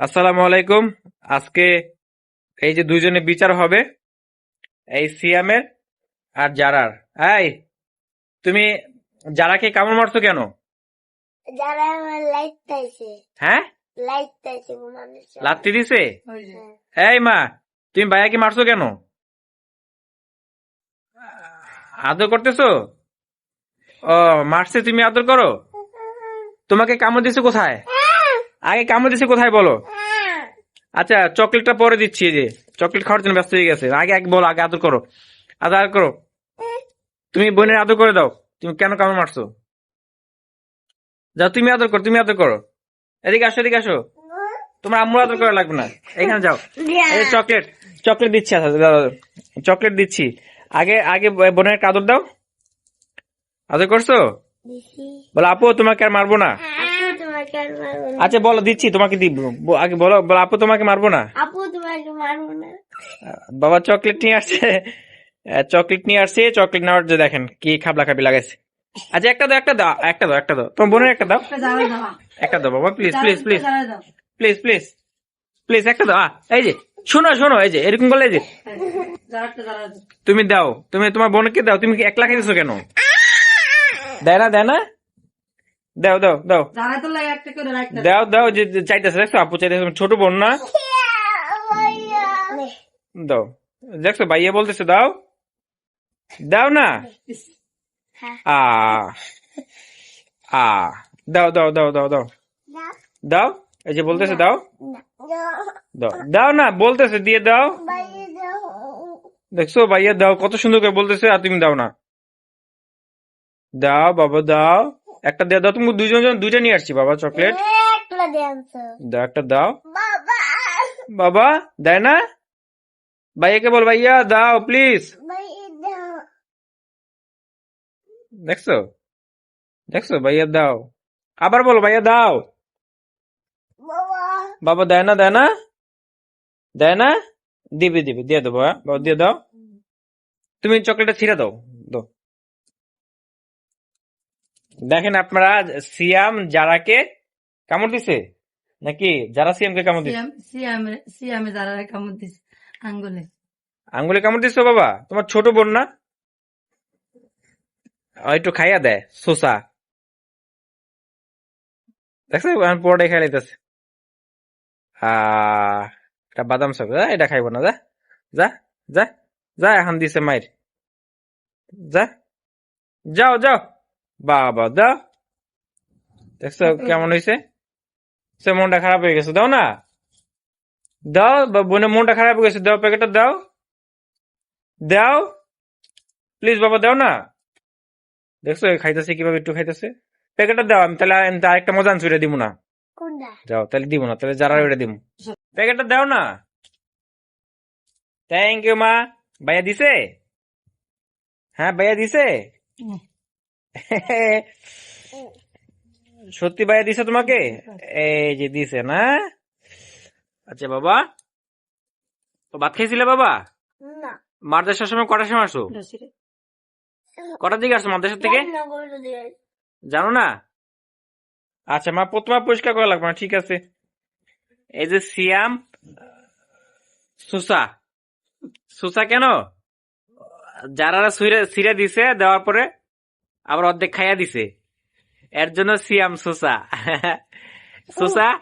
আসসালামু আলাইকুম। আজকে এই যে দুইজনে বিচার হবে এই সিয়ামের আর জারার। এই তুমি জারাকে কামড় মারছো কেন? যারা আমার লাইট হ্যাঁ? লাইট লাত্তি দিছে? এই মা তুমি ভাইয়াকে মারছো কেন? আদর করতেছো? ও মারছে তুমি আদর করো? তোমাকে কামড় দিছে কোথায়? আগে কামড় দিছে কোথায় বলো? আচ্ছা চকলেটটা পরে দিচ্ছি যে। চকলেট খাওয়ার জন্য ব্যস্ত হয়ে গেছে। আগে আগে বলো, আগে আদর করো। আদর করো। তুমি বোনের আদর করে দাও। তুমি কেন কামড় মারছো? যাও, তুমি আদর করো, তুমি আদর করো। এদিকে আসো এদিকে আসো। তোমার আম্মুর আদর করা লাগবে না। এখানে যাও। চকলেট চকলেট দিচ্ছি আচ্ছা। চকলেট দিচ্ছি। আগে আগে বোনের আদর দাও। আদর করছ? বলো, আপু, তোমাকে আর মারবো না। তোমাকে আর মারবো না আচ্ছা বলো দিচ্ছি তোমাকে দিব। আগে বলো বলো আপু তোমাকে মারবো না? আপু তোমাকে মারবো না। বাবা চকলেট নিয়ে আসছে। আহ, চকলেট নিয়ে আসছে চকলেট নেওয়ার যে দেখেন কি খাবলা খাবি লাগাইছে। আচ্ছা একটা দাও একটা দাও একটা দাও একটা দাও। তোমার বোনের একটা দাও। একটা দাও বাবা please please please please please please একটা দাও আহ, এই যে শোনো শোনো এই যে এরকম এই যে। তুমি দাও তুমি তোমার বোনকে দাও তুমি কি একলা খাইতেছো কেন? দেয় না দেয় না? দাও দাও দাও। দাও দাও যে চাইতেছে দেখছ আপু চাইতেছে ছোট বোন না? দাও। দেখছ ভাইয়া বলতেছে দাও। দাও না? হ্যাঁ। আ আ। দাও দাও দাও দাও দাও। দাও এই যে বলতেছে দাও। দাও। দাও না বলতেছে দিয়ে দাও। দেখছ ভাইয়া দাও কত সুন্দর করে বলতেছে আর তুমি দাও না। দাও বাবা দাও। একটা দিয়ে দাও তুমি দুইজন জন দুইটা নিয়ে আসছি বাবা চকলেট। দাও একটা দাও। বাবা। বাবা দেয় না? ভাইয়াকে বল ভাইয়া দাও প্লিজ দেখছ? দেখছ? ভাইয়া দাও। আবার বলো ভাইয়া দাও। বাবা। বাবা দেয় না দেয় না? দেয় না? দিবে দিবে দিয়ে দেবো হ্যাঁ? বাবা দিয়ে দাও। তুমি চকলেটটা ছিঁড়ে দাও। দেখেন আপনারা সিয়াম যারাকে কামড় দিছে? নাকি যারা সিয়ামকে কামড় দিছে? সিয়াম সিয়ামে যারা কামড় দিছে আঙ্গুলে। আঙ্গুলে কামড় দিছো বাবা? তোমার ছোট বোন না? একটু খাইয়া দেয় সোসা দেখছ পুরোটাই খাই লাইতেছে। আহ এটা বাদাম সব এটা খাইব না যা। যা যা যা এখন দিছে মাইর যা যাও যাও। বাবা দাও দেখছ কেমন হয়েছে সে মনটা খারাপ হয়ে গেছে দাও না। দাও বোনের মনটা খারাপ হয়ে গেছে দাও প্যাকেটটা দাও। দাও। প্লিজ বাবা দাও না। দেখছ খাইতেছে কীভাবে একটু খাইতেছে। প্যাকেটটা দাও আমি তাহলে আরেকটা মজা আনছি ওটা দিব না। যাও তাহলে দিব না তাহলে যারা ওটা দিব প্যাকেটটা দাও না। থ্যাংক ইউ মা। ভাইয়া দিছে? হ্যাঁ ভাইয়া দিছে? হুম। সত্যি ভাইয়া দিছে তোমাকে? এই যে দিছে না? আচ্ছা বাবা। তো ভাত খাইছিলে বাবা? না। মাদ্রাসার সময় কটার সময় আসো? কটার দিকে আসো মাদ্রাসা থেকে? জানি না? আচ্ছা মা প্রথমে পরিষ্কার করা লাগবে না ঠিক আছে? এই যে সিয়াম সুসা। সুসা কেন? যারা সিরে দিছে দেওয়ার পরে? আবার অর্ধেক খাইয়া দিছে। এর জন্য সিয়াম সোসা। সুসা